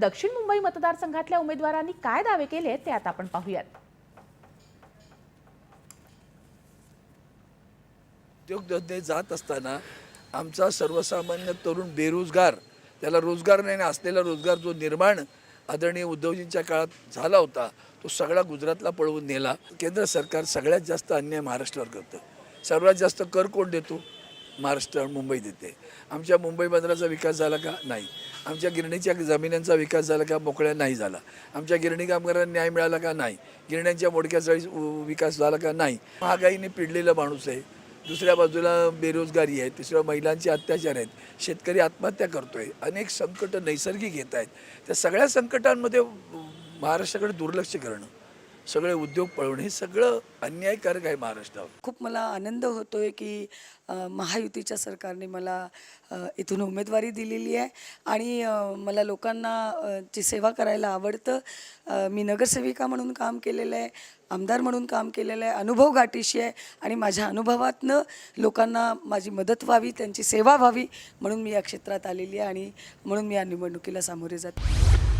दक्षिण मुंबई मतदारसंघातल्या उमेदवारांनी काय दावे केले ते आता आपण पाहूयात. उद्योगधंदे जात असताना आमचा सर्वसामान्य तरुण बेरोजगार त्याला रोजगार नाही असलेला रोजगार जो निर्माण आदरणीय उद्धवजींच्या काळात झाला होता तो सगळा गुजरातला पळवून नेला. केंद्र सरकार सगळ्यात जास्त अन्याय महाराष्ट्रावर करतं. सर्वात जास्त कर कोण देतो? महाराष्ट्र मुंबईत येते आमच्या मुंबई बंदराचा विकास झाला का? नाही. आमच्या गिरणीच्या जमिनींचा विकास झाला का? मोकळ्या नाही झाला. आमच्या गिरणी कामगारांना न्याय मिळाला का? नाही. गिरण्यांच्या मोडक्या चाळीस विकास झाला का? नाही. महागाईने पिडलेला माणूस आहे. दुसऱ्या बाजूला बेरोजगारी आहे. तिसऱ्या महिलांचे अत्याचार आहेत. शेतकरी आत्महत्या करतोय. अनेक संकट नैसर्गिक येत आहेत. त्या सगळ्या संकटांमध्ये महाराष्ट्राकडे दुर्लक्ष करणं. सगळे उद्योग पळवणे हे सगळं अन्यायकारक आहे महाराष्ट्रावर. खूप मला आनंद होतोय की महायुतीच्या सरकारने मला इथून उमेदवारी दिलेली आहे. आणि मला लोकांना ची सेवा करायला आवडतं मी नगरसेविका म्हणून काम केलेलं आहे आमदार म्हणून काम केलेलं आहे अनुभव गाठीशी आहे. आणि माझ्या अनुभवातनं लोकांना माझी मदत व्हावी त्यांची सेवा व्हावी म्हणून मी या क्षेत्रात आलेली आहे आणि म्हणून मी या निवडणुकीला सामोरे जाते